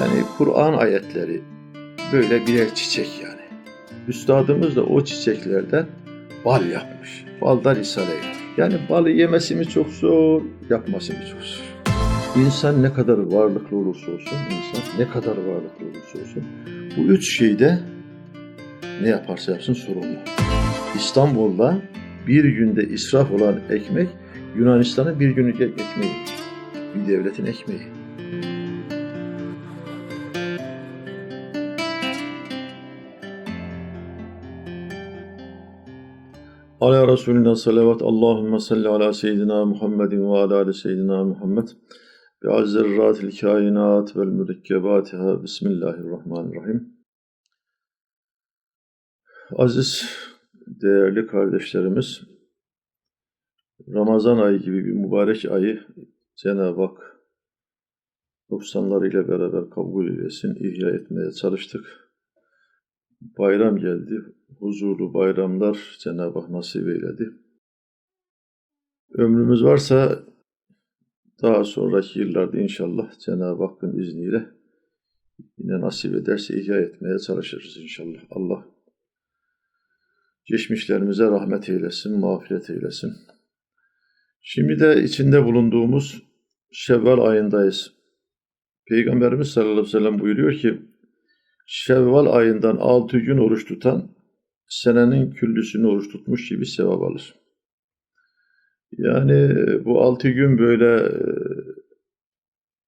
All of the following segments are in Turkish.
Yani Kur'an ayetleri böyle birer çiçek yani. Üstadımız da o çiçeklerden bal yapmış. Balda risale Yani balı yemesi mi çok zor, yapması mı çok zor. İnsan ne kadar varlıklı olursa olsun, insan ne kadar varlıklı olursa olsun, bu üç şeyde ne yaparsa yapsın sorumlu. İstanbul'da bir günde israf olan ekmek, Yunanistan'ın bir günlük ekmeği. Bir devletin ekmeği. Ala Resulina salavat. Allahümme salli ala seyyidina Muhammedin ve ala ali seyyidina Muhammed. Bi azzerratil kainat vel mürekkebatiha. Bismillahirrahmanirrahim. Aziz, değerli kardeşlerimiz, Ramazan ayı gibi bir mübarek ayı Cenab-ı Hak noksanlarıyla beraber kabul eylesin, ihya etmeye çalıştık. Bayram geldi, huzurlu bayramlar Cenab-ı Hak nasip eyledi. Ömrümüz varsa daha sonraki yıllarda inşallah Cenab-ı Hakk'ın izniyle yine nasip ederse ihya etmeye çalışırız inşallah. Allah geçmişlerimize rahmet eylesin, mağfiret eylesin. Şimdi de içinde bulunduğumuz Şevval ayındayız. Peygamberimiz sallallahu aleyhi ve sellem buyuruyor ki, Şevval ayından altı gün oruç tutan, senenin küllüsünü oruç tutmuş gibi sevap alır. Yani bu altı gün böyle e,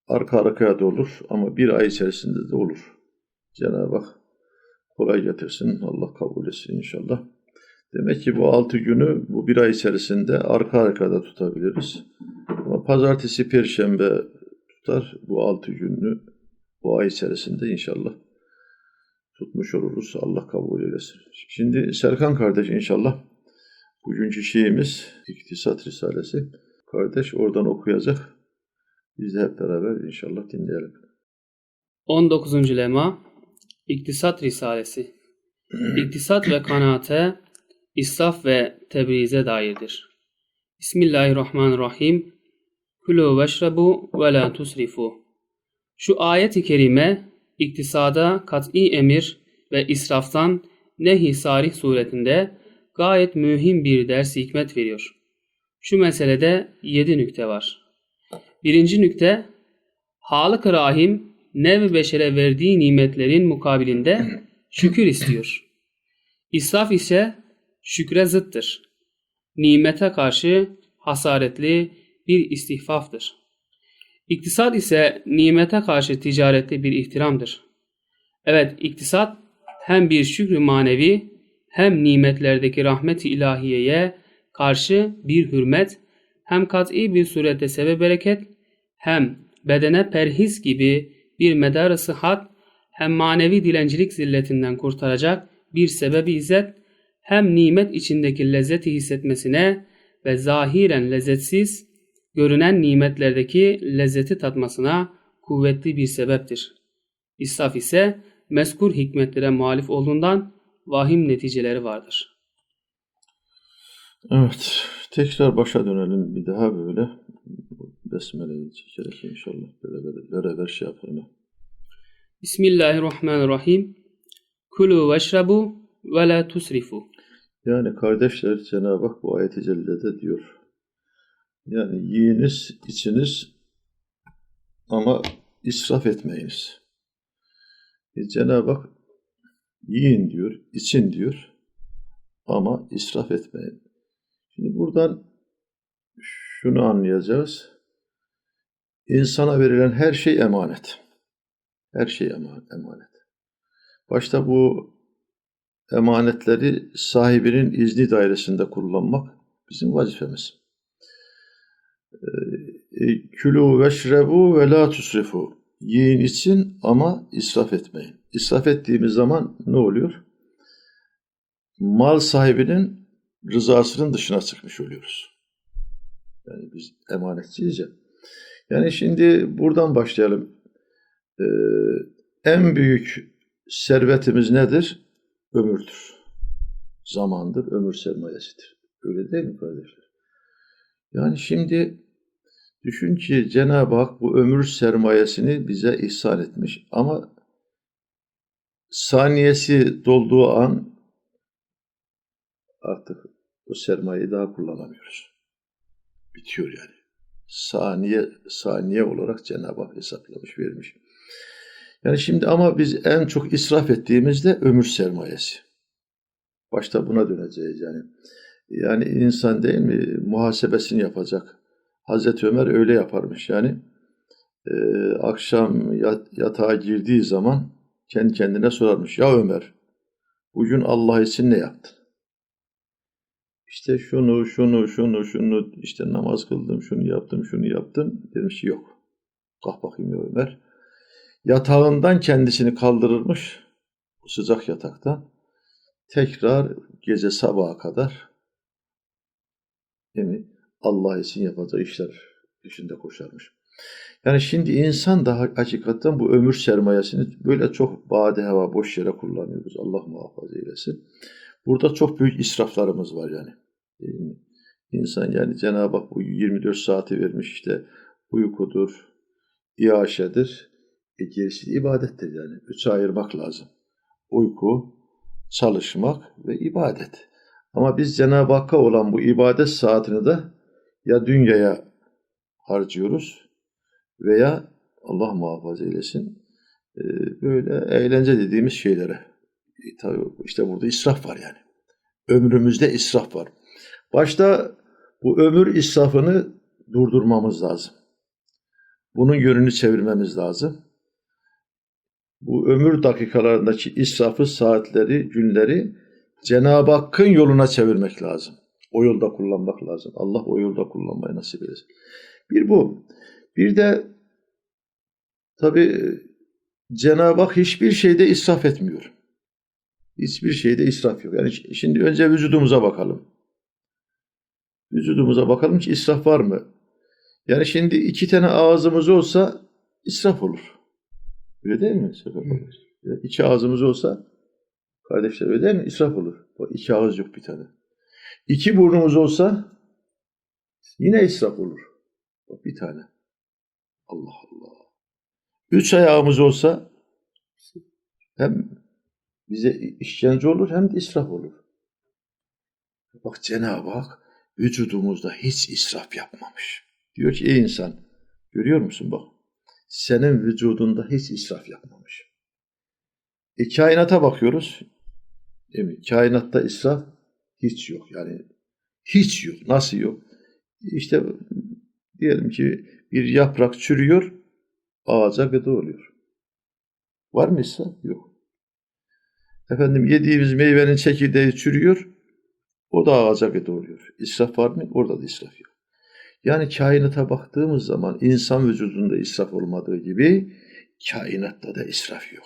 arka arkaya da olur ama bir ay içerisinde de olur. Cenab-ı Hak kolay getirsin, Allah kabul etsin inşallah. Demek ki bu altı günü bu bir ay içerisinde arka arkada tutabiliriz. Ama pazartesi, perşembe tutar bu altı günü bu ay içerisinde inşallah tutmuş oluruz. Allah kabul eylesin. Şimdi Serkan kardeş inşallah bugünkü şeyimiz İktisat Risalesi. Kardeş oradan okuyacak. Biz de hep beraber inşallah dinleyelim. 19. lema İktisat Risalesi İktisat ve kanaate, israf ve tebrize dairdir. Bismillahirrahmanirrahim. Kulu veşrebu ve la tusrifu. Şu ayet-i kerime iktisada kat'i emir ve israftan nehi sarih suretinde gayet mühim bir ders hikmet veriyor. Şu meselede yedi nükte var. Birinci nükte, Halık Rahim nev beşere verdiği nimetlerin mukabilinde şükür istiyor. İsraf ise şükre zıttır. Nimete karşı hasaretli bir istihfaftır. İktisat ise nimete karşı ticaretli bir ihtiramdır. Evet, iktisat hem bir şükrü manevi hem nimetlerdeki rahmet-i ilahiyeye karşı bir hürmet, hem kat'i bir surette sebep bereket, hem bedene perhiz gibi bir medar sıhhat, hem manevi dilencilik zilletinden kurtaracak bir sebebi izzet, hem nimet içindeki lezzeti hissetmesine ve zahiren lezzetsiz görünen nimetlerdeki lezzeti tatmasına kuvvetli bir sebeptir. İsraf ise meskur hikmetlere muhalif olduğundan vahim neticeleri vardır. Evet, tekrar başa dönelim bir daha böyle. Besmele'yi çekerek inşallah beraber, beraber şey yapalım. Bismillahirrahmanirrahim. Kulu veşrabu ve la tusrifu. Yani kardeşler Cenab-ı Hak bu ayet-i cellede diyor. Yani yiyiniz, içiniz ama israf etmeyiniz. E, Cenab-ı Hak yiyin diyor, için diyor ama israf etmeyin. Şimdi buradan şunu anlayacağız. İnsana verilen her şey emanet. Her şey emanet. Başta bu emanetleri sahibinin izni dairesinde kullanmak bizim vazifemiz. E, Külü veşrebu ve la tusrifu. Yiyin için ama israf etmeyin. İsraf ettiğimiz zaman ne oluyor? Mal sahibinin rızasının dışına çıkmış oluyoruz. Yani biz emanetçiyiz ya. Yani şimdi buradan başlayalım. Ee, en büyük servetimiz nedir? Ömürdür. Zamandır, ömür sermayesidir. Öyle değil mi kardeşler? Yani şimdi Düşün ki Cenab-ı Hak bu ömür sermayesini bize ihsan etmiş ama saniyesi dolduğu an artık o sermayeyi daha kullanamıyoruz. Bitiyor yani. Saniye saniye olarak Cenab-ı Hak hesaplamış, vermiş. Yani şimdi ama biz en çok israf ettiğimizde ömür sermayesi. Başta buna döneceğiz yani. Yani insan değil mi muhasebesini yapacak. Hazreti Ömer öyle yaparmış yani. Ee, akşam yat- yatağa girdiği zaman kendi kendine sorarmış. Ya Ömer bugün Allah için ne yaptın? İşte şunu, şunu, şunu, şunu, işte namaz kıldım, şunu yaptım, şunu yaptım. Demiş yok. Kalk bakayım ya Ömer. Yatağından kendisini kaldırırmış. Sıcak yataktan. Tekrar gece sabaha kadar değil mi? Allah için yapacağı işler peşinde koşarmış. Yani şimdi insan da hakikaten bu ömür sermayesini böyle çok bade hava boş yere kullanıyoruz. Allah muhafaza eylesin. Burada çok büyük israflarımız var yani. İnsan yani Cenab-ı Hak bu 24 saati vermiş işte uykudur, iaşedir, e gerisi de ibadettir yani. Üçe ayırmak lazım. Uyku, çalışmak ve ibadet. Ama biz Cenab-ı Hakk'a olan bu ibadet saatini de ya dünyaya harcıyoruz veya Allah muhafaza eylesin e, böyle eğlence dediğimiz şeylere. E, işte burada israf var yani. Ömrümüzde israf var. Başta bu ömür israfını durdurmamız lazım. Bunun yönünü çevirmemiz lazım. Bu ömür dakikalarındaki israfı, saatleri, günleri Cenab-ı Hakk'ın yoluna çevirmek lazım. O yolda kullanmak lazım. Allah o yolda kullanmayı nasip eylesin. Bir bu. Bir de tabi Cenab-ı Hak hiçbir şeyde israf etmiyor. Hiçbir şeyde israf yok. Yani şimdi önce vücudumuza bakalım. Vücudumuza bakalım ki israf var mı? Yani şimdi iki tane ağzımız olsa israf olur. Öyle değil mi? Sefer Bey? Ya İki ağzımız olsa kardeşler öyle mi? İsraf olur. Bak iki ağız yok bir tane. İki burnumuz olsa yine israf olur. Bak bir tane. Allah Allah. Üç ayağımız olsa hem bize işkence olur hem de israf olur. Bak Cenab-ı Hak vücudumuzda hiç israf yapmamış. Diyor ki ey insan görüyor musun bak senin vücudunda hiç israf yapmamış. E, kainata bakıyoruz. Değil mi? Kainatta israf hiç yok. Yani hiç yok. Nasıl yok? İşte diyelim ki bir yaprak çürüyor, ağaca gıda oluyor. Var mı israf? Yok. Efendim yediğimiz meyvenin çekirdeği çürüyor, o da ağaca gıda oluyor. İsraf var mı? Orada da israf yok. Yani kainata baktığımız zaman insan vücudunda israf olmadığı gibi kainatta da israf yok.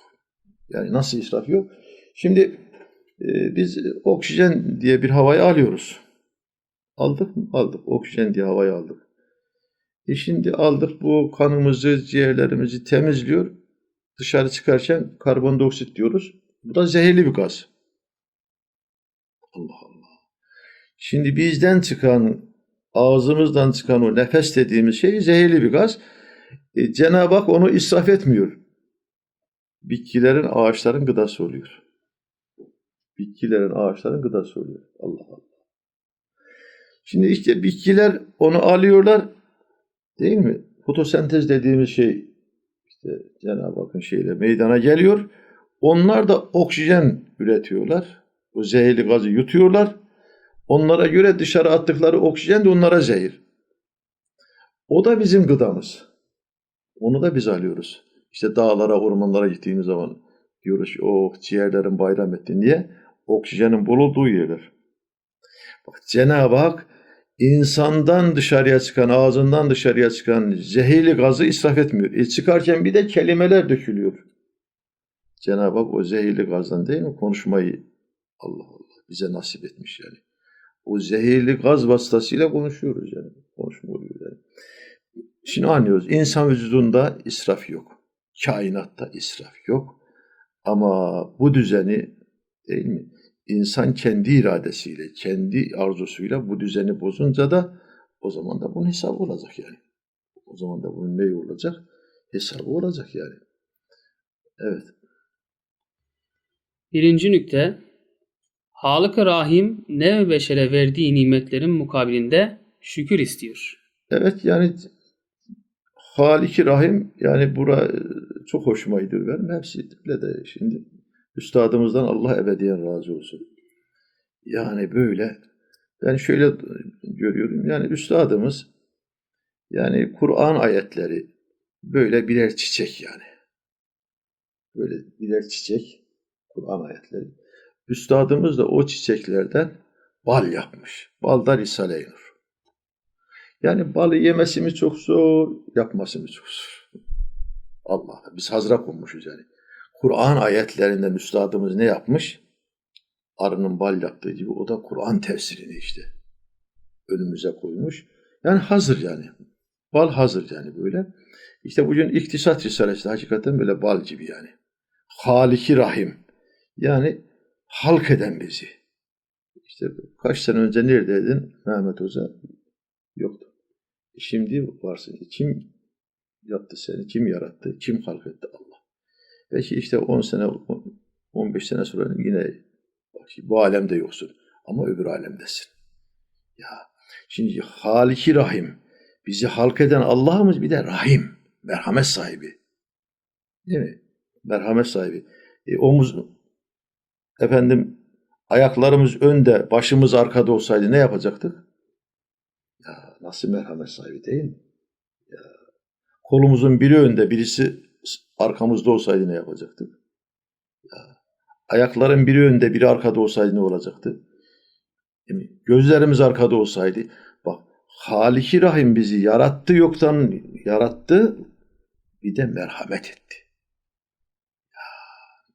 Yani nasıl israf yok? Şimdi biz oksijen diye bir havayı alıyoruz. Aldık mı? Aldık. Oksijen diye havayı aldık. E şimdi aldık bu kanımızı, ciğerlerimizi temizliyor. Dışarı çıkarken karbondioksit diyoruz. Bu da zehirli bir gaz. Allah Allah. Şimdi bizden çıkan ağzımızdan çıkan o nefes dediğimiz şey zehirli bir gaz. E, Cenab-ı Hak onu israf etmiyor. Bitkilerin, ağaçların gıdası oluyor. Bitkilerin, ağaçların gıdası oluyor. Allah Allah. Şimdi işte bitkiler onu alıyorlar. Değil mi? Fotosentez dediğimiz şey işte Cenab-ı Hakk'ın şeyle meydana geliyor. Onlar da oksijen üretiyorlar. O zehirli gazı yutuyorlar. Onlara göre dışarı attıkları oksijen de onlara zehir. O da bizim gıdamız. Onu da biz alıyoruz. İşte dağlara, ormanlara gittiğimiz zaman diyoruz ki oh ciğerlerin bayram etti. Niye? Oksijenin bol olduğu yerler. Bak Cenab-ı Hak insandan dışarıya çıkan, ağzından dışarıya çıkan zehirli gazı israf etmiyor. E çıkarken bir de kelimeler dökülüyor. Cenab-ı Hak o zehirli gazdan değil mi konuşmayı Allah Allah bize nasip etmiş yani. O zehirli gaz vasıtasıyla konuşuyoruz yani. Konuşma oluyor yani. Şimdi anlıyoruz. İnsan vücudunda israf yok. Kainatta israf yok. Ama bu düzeni değil mi? İnsan kendi iradesiyle, kendi arzusuyla bu düzeni bozunca da o zaman da bunun hesabı olacak yani. O zaman da bunun neyi olacak? Hesabı olacak yani. Evet. Birinci nükte Halık-ı Rahim nev beşere verdiği nimetlerin mukabilinde şükür istiyor. Evet yani Halik-i Rahim yani bura e, çok hoşuma gidiyor benim. Hepsi öyle de şimdi üstadımızdan Allah ebediyen razı olsun. Yani böyle ben şöyle görüyorum yani üstadımız yani Kur'an ayetleri böyle birer çiçek yani. Böyle birer çiçek Kur'an ayetleri. Üstadımız da o çiçeklerden bal yapmış. Bal da Risale-i Nur. Yani balı yemesi mi çok zor, yapması mı çok zor. Allah biz hazıra konmuşuz yani. Kur'an ayetlerinden üstadımız ne yapmış? Arının bal yaptığı gibi o da Kur'an tefsirini işte önümüze koymuş. Yani hazır yani. Bal hazır yani böyle. İşte bugün iktisat risalesi hakikaten böyle bal gibi yani. Haliki Rahim. Yani halk eden bizi. İşte kaç sene önce neredeydin Mehmet Hoca? Yoktu. Şimdi varsın. Kim yaptı seni? Kim yarattı? Kim halk etti? Allah. Belki işte 10 sene, 15 sene sonra yine bak bu alemde yoksun. Ama öbür alemdesin. Ya şimdi Haliki Rahim. Bizi halk eden Allah'ımız bir de Rahim. Merhamet sahibi. Değil mi? Merhamet sahibi. E, omuz efendim ayaklarımız önde, başımız arkada olsaydı ne yapacaktık? Ya nasıl merhamet sahibi değil mi? Ya, kolumuzun biri önde, birisi arkamızda olsaydı ne yapacaktık? Ya, ayakların biri önde, biri arkada olsaydı ne olacaktı? Mi? Gözlerimiz arkada olsaydı. Bak Haliki Rahim bizi yarattı yoktan yarattı bir de merhamet etti. Ya,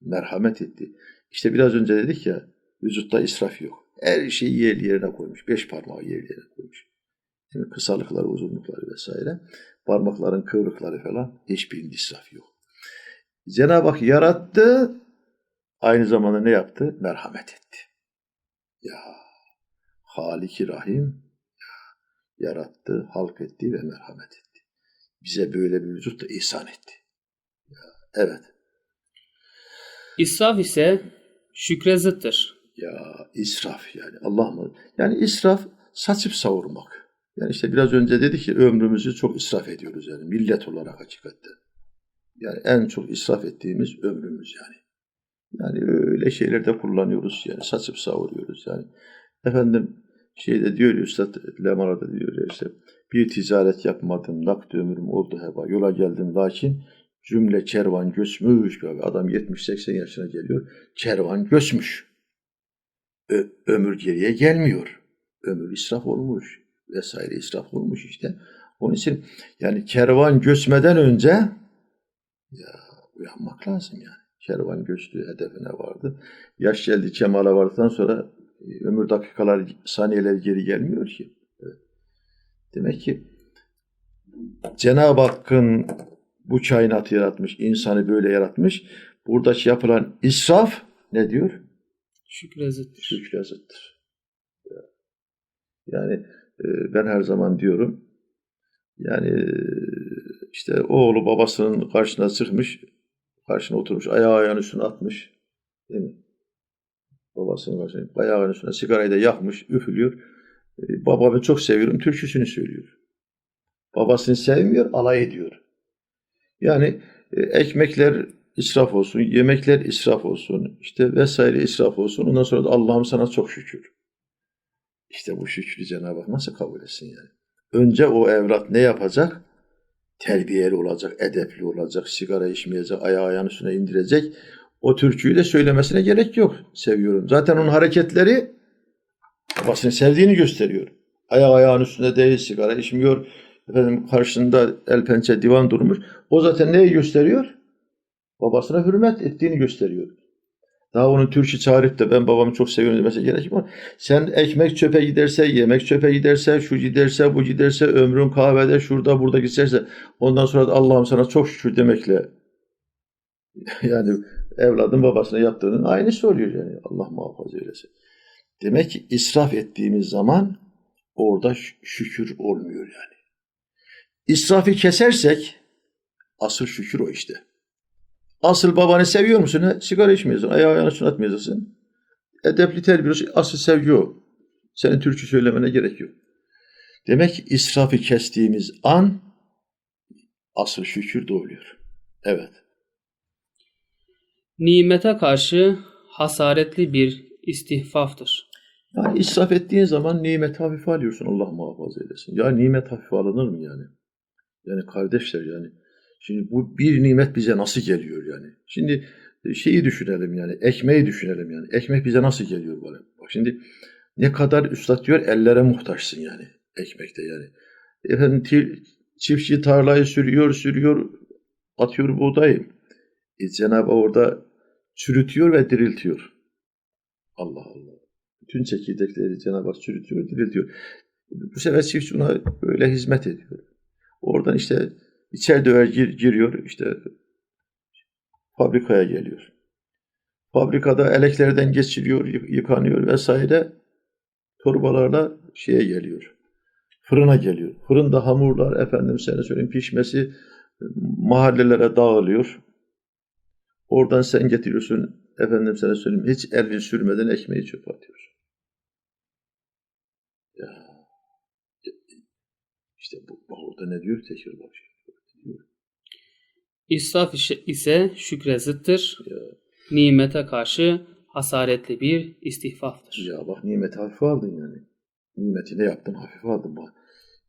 merhamet etti. İşte biraz önce dedik ya vücutta israf yok. Her şeyi yer yerine koymuş. Beş parmağı yer yerine koymuş. Yani kısalıkları, uzunlukları vesaire. Parmakların kıvrıkları falan hiçbirinde israf yok. Cenab-ı Hak yarattı, aynı zamanda ne yaptı? Merhamet etti. Ya Haliki Rahim ya, yarattı, halk etti ve merhamet etti. Bize böyle bir vücut da ihsan etti. Ya, evet. İsraf ise şükre zıttır. Ya israf yani Allah mı? Yani israf saçıp savurmak. Yani işte biraz önce dedi ki ömrümüzü çok israf ediyoruz yani millet olarak hakikaten. Yani en çok israf ettiğimiz ömrümüz yani. Yani öyle şeylerde kullanıyoruz yani saçıp savuruyoruz yani. Efendim şeyde diyor ya Üstad Lemara'da diyor ya işte bir ticaret yapmadım nakdi ömrüm oldu heba. Yola geldim lakin cümle kervan göçmüş. Adam 70-80 yaşına geliyor kervan göçmüş. Ö- ömür geriye gelmiyor. Ömür israf olmuş vesaire israf olmuş işte. Onun için yani kervan göçmeden önce ya uyanmak lazım yani kervan göçtü hedefine vardı yaş geldi kemale vardıktan sonra e, ömür dakikalar saniyeler geri gelmiyor ki Evet. demek ki Cenab-ı Hakk'ın bu kainatı yaratmış, insanı böyle yaratmış. Buradaki yapılan israf ne diyor? Şükre zıttır. Şükre zıttır. Yani e, ben her zaman diyorum, yani işte oğlu babasının karşısına çıkmış, karşına oturmuş, ayağı ayağının üstüne atmış. Değil mi? Babasının karşısına, ayağının üstüne sigarayı da yakmış, üflüyor. E, babamı çok seviyorum, türküsünü söylüyor. Babasını sevmiyor, alay ediyor. Yani e, ekmekler israf olsun, yemekler israf olsun, işte vesaire israf olsun. Ondan sonra da Allah'ım sana çok şükür. İşte bu şükrü Cenab-ı Hak nasıl kabul etsin yani? Önce o evlat ne yapacak? Terbiyeli olacak, edepli olacak, sigara içmeyecek, ayağı ayağının üstüne indirecek. O türküyü de söylemesine gerek yok. Seviyorum. Zaten onun hareketleri babasını sevdiğini gösteriyor. Ayağı ayağının üstünde değil, sigara içmiyor. Efendim karşısında el pençe divan durmuş. O zaten neyi gösteriyor? Babasına hürmet ettiğini gösteriyor. Daha onun türkü çağırıp da ben babamı çok seviyorum demesi gerek mi? Sen ekmek çöpe giderse, yemek çöpe giderse, şu giderse, bu giderse, ömrün kahvede, şurada, burada giderse ondan sonra da Allah'ım sana çok şükür demekle yani evladın babasına yaptığının aynısı oluyor yani. Allah muhafaza eylesin. Demek ki israf ettiğimiz zaman orada şükür olmuyor yani. İsrafı kesersek asıl şükür o işte. Asıl babanı seviyor musun? He? Sigara içmiyorsun. Ayağı ayağına sunatmayacaksın. Edepli terbiye asıl sevgi o. Senin Türkçe söylemene gerek yok. Demek ki israfı kestiğimiz an asıl şükür doğuyor. Evet. Nimete karşı hasaretli bir istihfaftır. Yani israf ettiğin zaman nimet hafife alıyorsun. Allah muhafaza eylesin. Ya nimet hafife alınır mı yani? Yani kardeşler yani. Şimdi bu bir nimet bize nasıl geliyor yani? Şimdi şeyi düşünelim yani. Ekmeği düşünelim yani. Ekmek bize nasıl geliyor böyle? Bak şimdi ne kadar üstad diyor ellere muhtaçsın yani. Ekmekte yani. Efendim çiftçi tarlayı sürüyor, sürüyor, atıyor buğdayı. E, Cenab-ı orada çürütüyor ve diriltiyor. Allah Allah. Bütün çekirdekleri Cenab-ı Hak çürütüyor, diriltiyor. Bu sefer çiftçi ona böyle hizmet ediyor. Oradan işte içeride gir, giriyor, işte fabrikaya geliyor. Fabrikada eleklerden geçiriyor, yık- yıkanıyor vesaire. Torbalarla şeye geliyor. Fırına geliyor. Fırında hamurlar efendim sana söyleyeyim pişmesi mahallelere dağılıyor. Oradan sen getiriyorsun efendim sana söyleyeyim hiç elini sürmeden ekmeği çöpe atıyorsun. Ya işte bu, orada ne diyor tekrar bak. İsraf ise şükre zıttır. Ya, Nimete karşı hasaretli bir istihfaftır. ya bak nimeti hafife aldın yani. Nimeti ne yaptın hafife aldın bak.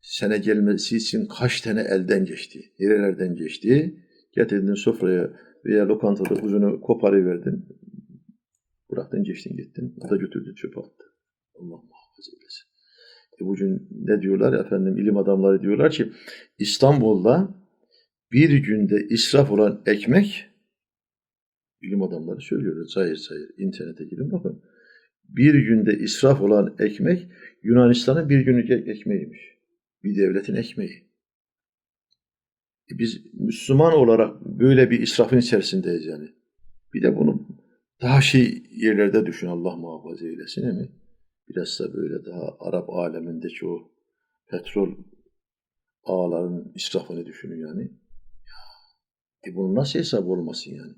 Sene gelmesi için kaç tane elden geçti, nerelerden geçti. Getirdin sofraya veya lokantada uzunu koparıverdin. Bıraktın geçtin gittin. O da götürdü çöpe attı. Allah muhafaza eylesin. E bugün ne diyorlar efendim ilim adamları diyorlar ki İstanbul'da bir günde israf olan ekmek bilim adamları söylüyorlar zahir zahir internete girin bakın. Bir günde israf olan ekmek Yunanistan'ın bir günlük ek- ekmeğiymiş. Bir devletin ekmeği. E biz Müslüman olarak böyle bir israfın içerisindeyiz yani. Bir de bunu daha şey yerlerde düşün Allah muhafaza eylesin mi? Biraz da böyle daha Arap alemindeki o petrol ağların israfını düşünün yani. E bunun nasıl hesap olmasın yani?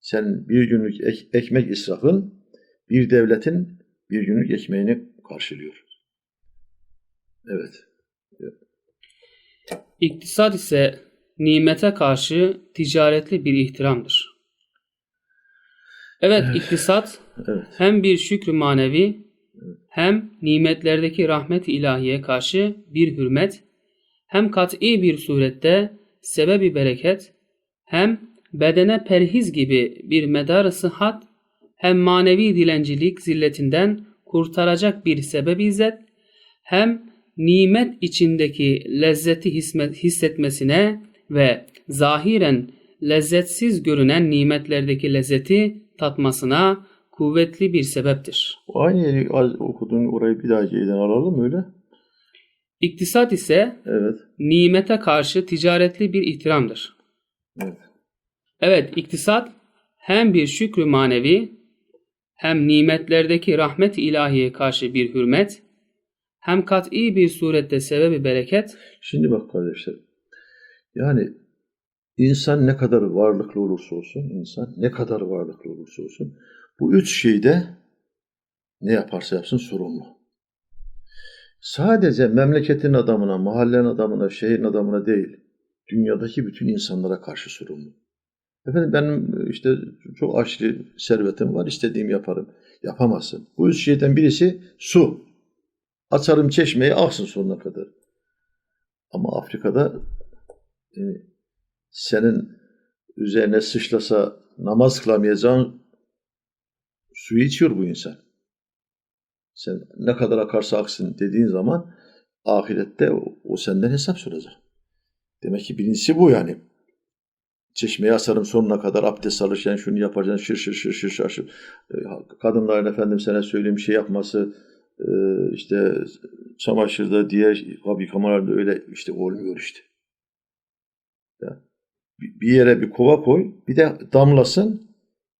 Sen bir günlük ek- ekmek israfın bir devletin bir günlük ekmeğini karşılıyor. Evet. İktisat ise nimete karşı ticaretli bir ihtiramdır. Evet, iktisat Evet. hem bir şükrü manevi hem nimetlerdeki rahmet-i ilahiye karşı bir hürmet hem kat'i bir surette sebebi bereket hem bedene perhiz gibi bir medar sıhhat hem manevi dilencilik zilletinden kurtaracak bir sebep izzet hem nimet içindeki lezzeti hissetmesine ve zahiren lezzetsiz görünen nimetlerdeki lezzeti tatmasına kuvvetli bir sebeptir. Aynı yeri az okudun orayı bir daha yeniden alalım öyle. İktisat ise Evet. nimete karşı ticaretli bir ihtiramdır. Evet. Evet, iktisat hem bir şükrü manevi hem nimetlerdeki rahmet-i ilahiye karşı bir hürmet hem kat'i bir surette sebebi bereket Şimdi bak kardeşler. Yani insan ne kadar varlıklı olursa olsun, insan ne kadar varlıklı olursa olsun bu üç şeyde ne yaparsa yapsın sorumlu. Sadece memleketin adamına, mahallenin adamına, şehrin adamına değil, dünyadaki bütün insanlara karşı sorumlu. Efendim benim işte çok aşırı servetim var, istediğimi yaparım. Yapamazsın. Bu üç şeyden birisi su. Açarım çeşmeyi aksın sonuna kadar. Ama Afrika'da e, senin üzerine sıçrasa namaz kılamayacağın suyu içiyor bu insan. Sen ne kadar akarsa aksın dediğin zaman ahirette o, o senden hesap soracak. Demek ki birincisi bu yani. Çeşmeye asarım sonuna kadar abdest alırken şunu yapacaksın şır şır şır şır şır. şır. E, Kadınların efendim sana söyleyeyim şey yapması e, işte çamaşırda diğer yıkamalarda öyle işte olmuyor işte. Ya, bir bir yere bir kova koy bir de damlasın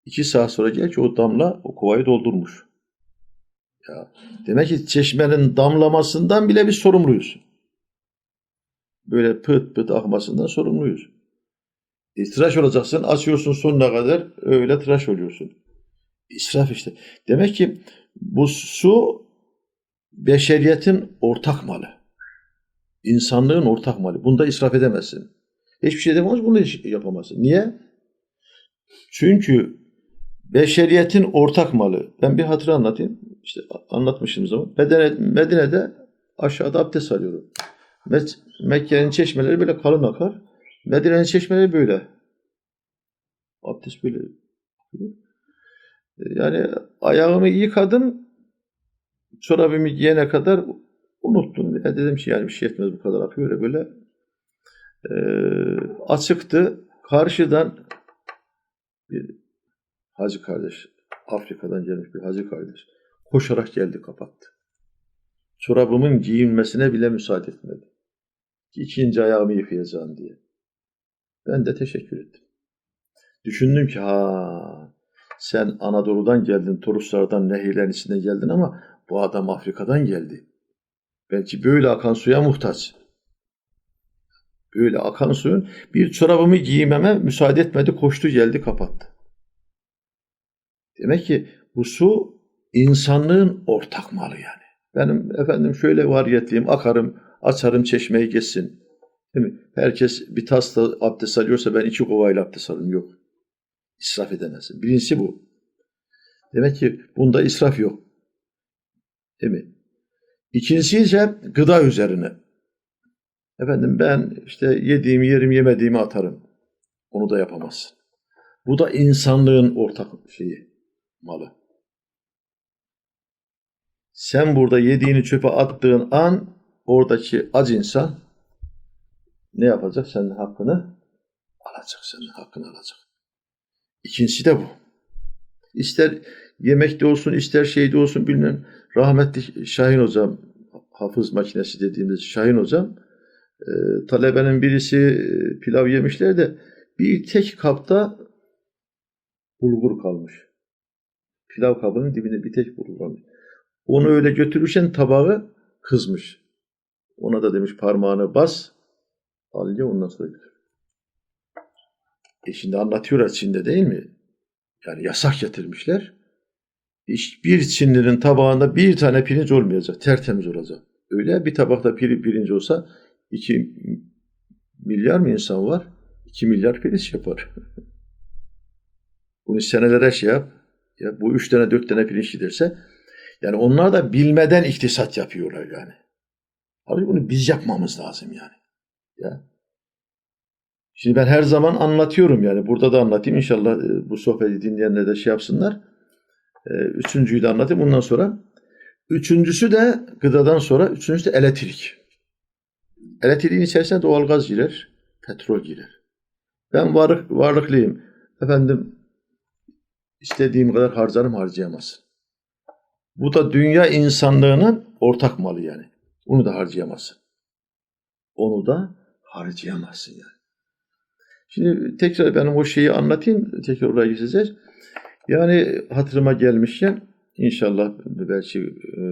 iki saat sonra gel ki o damla o kovayı doldurmuş. Ya, demek ki çeşmenin damlamasından bile biz sorumluyuz. Böyle pıt pıt akmasından sorumluyuz. E, tıraş olacaksın, açıyorsun sonuna kadar öyle tıraş oluyorsun. İsraf işte. Demek ki bu su beşeriyetin ortak malı. İnsanlığın ortak malı. Bunda israf edemezsin. Hiçbir şey demez, bunu yapamazsın. Niye? Çünkü beşeriyetin ortak malı. Ben bir hatıra anlatayım. İşte anlatmışım zaman. Medine, Medine'de aşağıda abdest alıyorum. Mekke'nin çeşmeleri böyle kalın akar. Medine'nin çeşmeleri böyle. Abdest böyle. Yani ayağımı yıkadım. Çorabımı giyene kadar unuttum. Ya dedim ki yani bir şey etmez bu kadar akıyor öyle böyle. Ee, açıktı. Karşıdan bir hacı kardeş, Afrika'dan gelmiş bir hacı kardeş koşarak geldi kapattı. Çorabımın giyinmesine bile müsaade etmedi. İkinci ayağımı yıkayacağım diye. Ben de teşekkür ettim. Düşündüm ki ha sen Anadolu'dan geldin, Toruslardan, nehirlerin içinden geldin ama bu adam Afrika'dan geldi. Belki böyle akan suya muhtaç. Böyle akan suyun bir çorabımı giymeme müsaade etmedi, koştu geldi kapattı. Demek ki bu su insanlığın ortak malı yani. Benim efendim şöyle variyetliyim, akarım, açarım çeşmeyi geçsin. Değil mi? Herkes bir tasla abdest alıyorsa ben iki kovayla abdest alayım. Yok. İsraf edemezsin. Birincisi bu. Demek ki bunda israf yok. Değil mi? İkincisi ise gıda üzerine. Efendim ben işte yediğimi yerim yemediğimi atarım. Onu da yapamazsın. Bu da insanlığın ortak şeyi, malı. Sen burada yediğini çöpe attığın an oradaki aç insan ne yapacak? Senin hakkını alacak. Senin hakkını alacak. İkincisi de bu. İster yemekte olsun, ister şeyde olsun bilmem. Rahmetli Şahin Hocam, hafız makinesi dediğimiz Şahin Hocam, e, talebenin birisi e, pilav yemişler de bir tek kapta bulgur kalmış. Pilav kabının dibinde bir tek bulgur kalmış. Onu öyle götürürken tabağı kızmış. Ona da demiş parmağını bas, al ye ondan sonra götür. E şimdi anlatıyorlar Çin'de değil mi? Yani yasak getirmişler. Hiçbir Çinlinin tabağında bir tane pirinç olmayacak. Tertemiz olacak. Öyle bir tabakta pir, pirinç olsa 2 milyar mı insan var? 2 milyar pirinç yapar. Bunu senelere şey yap. Ya bu üç tane dört tane pirinç giderse yani onlar da bilmeden iktisat yapıyorlar yani. Abi bunu biz yapmamız lazım yani. Ya. Şimdi ben her zaman anlatıyorum yani. Burada da anlatayım. İnşallah e, bu sohbeti dinleyenler de şey yapsınlar. E, Üçüncüyü de anlatayım. Bundan sonra. Üçüncüsü de gıdadan sonra. Üçüncüsü de elektrik. Elektriğin içerisine doğalgaz girer. Petrol girer. Ben varlık, varlıklıyım. Efendim istediğim kadar harcarım harcayamazsın. Bu da dünya insanlığının ortak malı yani. Onu da harcayamazsın. Onu da harcayamazsın yani. Şimdi tekrar benim o şeyi anlatayım. Tekrar oraya geçeceğiz. Yani hatırıma gelmişken inşallah belki e,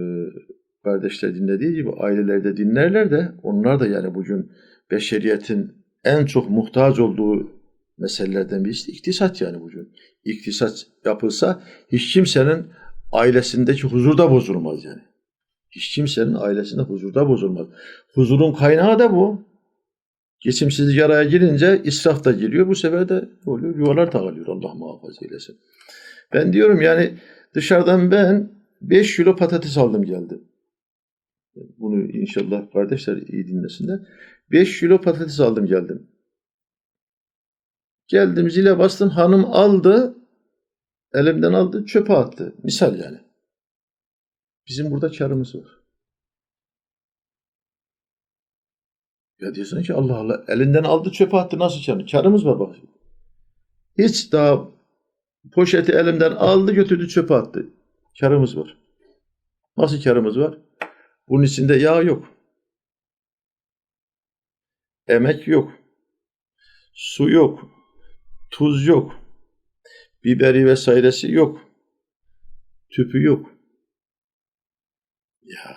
kardeşler dinlediği gibi aileler de dinlerler de onlar da yani bugün beşeriyetin en çok muhtaç olduğu meselelerden birisi iktisat yani bugün. İktisat yapılsa hiç kimsenin ailesindeki huzur da bozulmaz yani. Hiç kimsenin ailesinde huzur da bozulmaz. Huzurun kaynağı da bu. Geçimsizlik araya girince israf da geliyor. Bu sefer de oluyor, yuvalar dağılıyor. Allah muhafaza eylesin. Ben diyorum yani dışarıdan ben 5 kilo patates aldım geldim. Bunu inşallah kardeşler iyi dinlesinler. 5 kilo patates aldım geldim. Geldim zile bastım hanım aldı elimden aldı çöpe attı. Misal yani. Bizim burada karımız var. Ya diyorsun ki Allah Allah elinden aldı çöpe attı nasıl karı? Karımız var bak. Hiç daha poşeti elimden aldı götürdü çöpe attı. Karımız var. Nasıl karımız var? Bunun içinde yağ yok. Emek yok. Su yok. Tuz yok. Biberi vesairesi yok. Tüpü yok. Ya.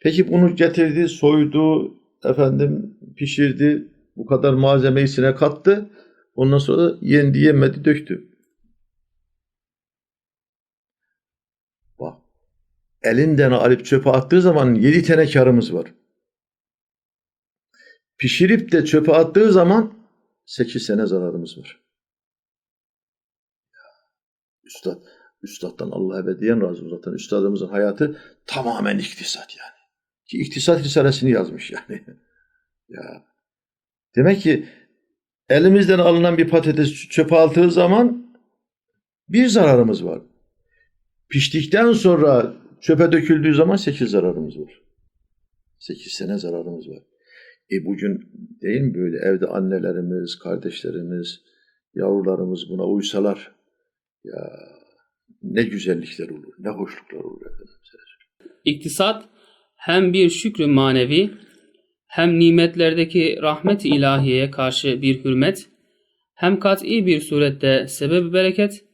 Peki bunu getirdi, soydu, efendim pişirdi, bu kadar malzemeyi içine kattı. Ondan sonra yendi, yemedi, döktü. Bak, elinden alıp çöpe attığı zaman yedi tane karımız var. Pişirip de çöpe attığı zaman sekiz sene zararımız var. Üstad, üstaddan Allah ebediyen razı olsun. Zaten üstadımızın hayatı tamamen iktisat yani. Ki iktisat risalesini yazmış yani. ya. Demek ki elimizden alınan bir patates çöpe attığı zaman bir zararımız var. Piştikten sonra çöpe döküldüğü zaman sekiz zararımız var. Sekiz sene zararımız var. E bugün değil mi böyle evde annelerimiz, kardeşlerimiz, yavrularımız buna uysalar ya ne güzellikler olur, ne hoşluklar olur efendim. İktisat hem bir şükrü manevi hem nimetlerdeki rahmet-i ilahiyeye karşı bir hürmet hem kat'i bir surette sebep bereket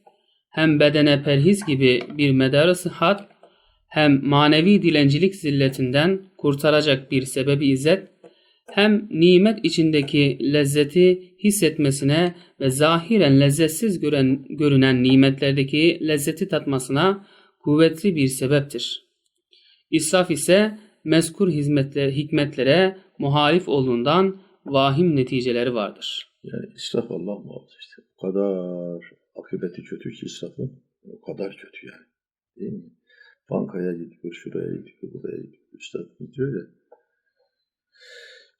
hem bedene perhiz gibi bir medarı sıhhat hem manevi dilencilik zilletinden kurtaracak bir sebebi izzet hem nimet içindeki lezzeti hissetmesine ve zahiren lezzetsiz gören, görünen nimetlerdeki lezzeti tatmasına kuvvetli bir sebeptir. İsraf ise mezkur hizmetler, hikmetlere muhalif olduğundan vahim neticeleri vardır. Yani israf Allah muhafaza işte. O kadar akıbeti kötü ki israfın. O kadar kötü yani. Değil mi? Bankaya gidiyor, şuraya gidiyor, buraya gidiyor. Üstad diyor ya.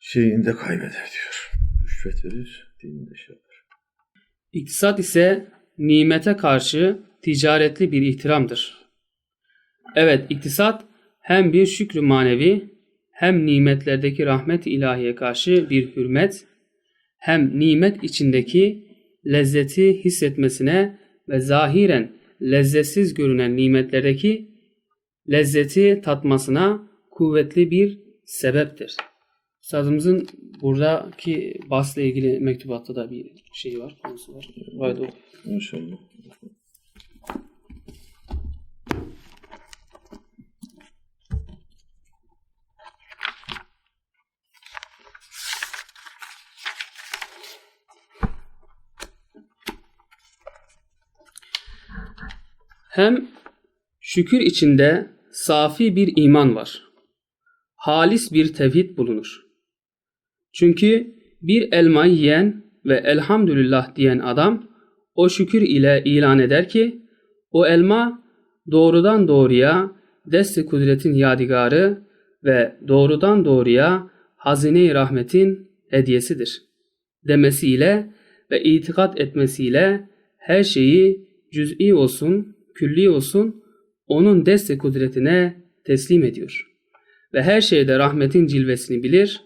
Şeyini de kaybeder diyor. Rüşvet verir, dinini şey yapar. İktisat ise nimete karşı ticaretli bir ihtiramdır. Evet, iktisat hem bir şükrü manevi hem nimetlerdeki rahmet ilahiye karşı bir hürmet hem nimet içindeki lezzeti hissetmesine ve zahiren lezzetsiz görünen nimetlerdeki lezzeti tatmasına kuvvetli bir sebeptir. Üstadımızın buradaki basla ilgili mektubatta da bir şey var, konusu var. Haydi oku. İnşallah. Hem şükür içinde safi bir iman var. Halis bir tevhid bulunur. Çünkü bir elmayı yiyen ve elhamdülillah diyen adam o şükür ile ilan eder ki o elma doğrudan doğruya desti kudretin yadigarı ve doğrudan doğruya hazine-i rahmetin hediyesidir demesiyle ve itikat etmesiyle her şeyi cüz'i olsun, külli olsun onun deste kudretine teslim ediyor. Ve her şeyde rahmetin cilvesini bilir,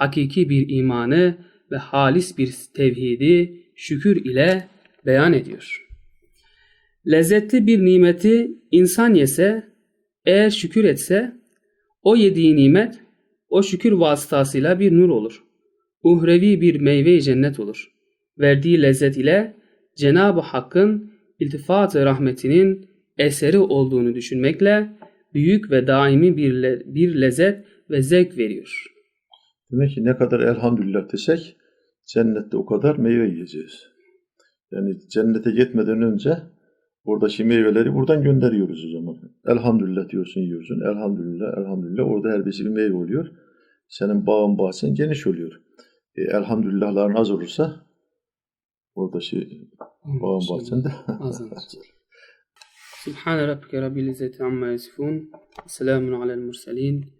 hakiki bir imanı ve halis bir tevhidi şükür ile beyan ediyor. Lezzetli bir nimeti insan yese, eğer şükür etse, o yediği nimet o şükür vasıtasıyla bir nur olur. Uhrevi bir meyve cennet olur. Verdiği lezzet ile Cenab-ı Hakk'ın iltifat-ı rahmetinin eseri olduğunu düşünmekle büyük ve daimi bir lezzet ve zevk veriyor. Demek ki ne kadar elhamdülillah desek cennette o kadar meyve yiyeceğiz. Yani cennete gitmeden önce oradaki meyveleri buradan gönderiyoruz o zaman. Elhamdülillah diyorsun yiyorsun. Elhamdülillah, elhamdülillah. Orada her birisi bir meyve oluyor. Senin bağın bahçen geniş oluyor. E, elhamdülillahların az olursa oradaki bağın bahçen de. Subhane rabbike rabbil izzeti amma yasifun. Selamun alel murselin.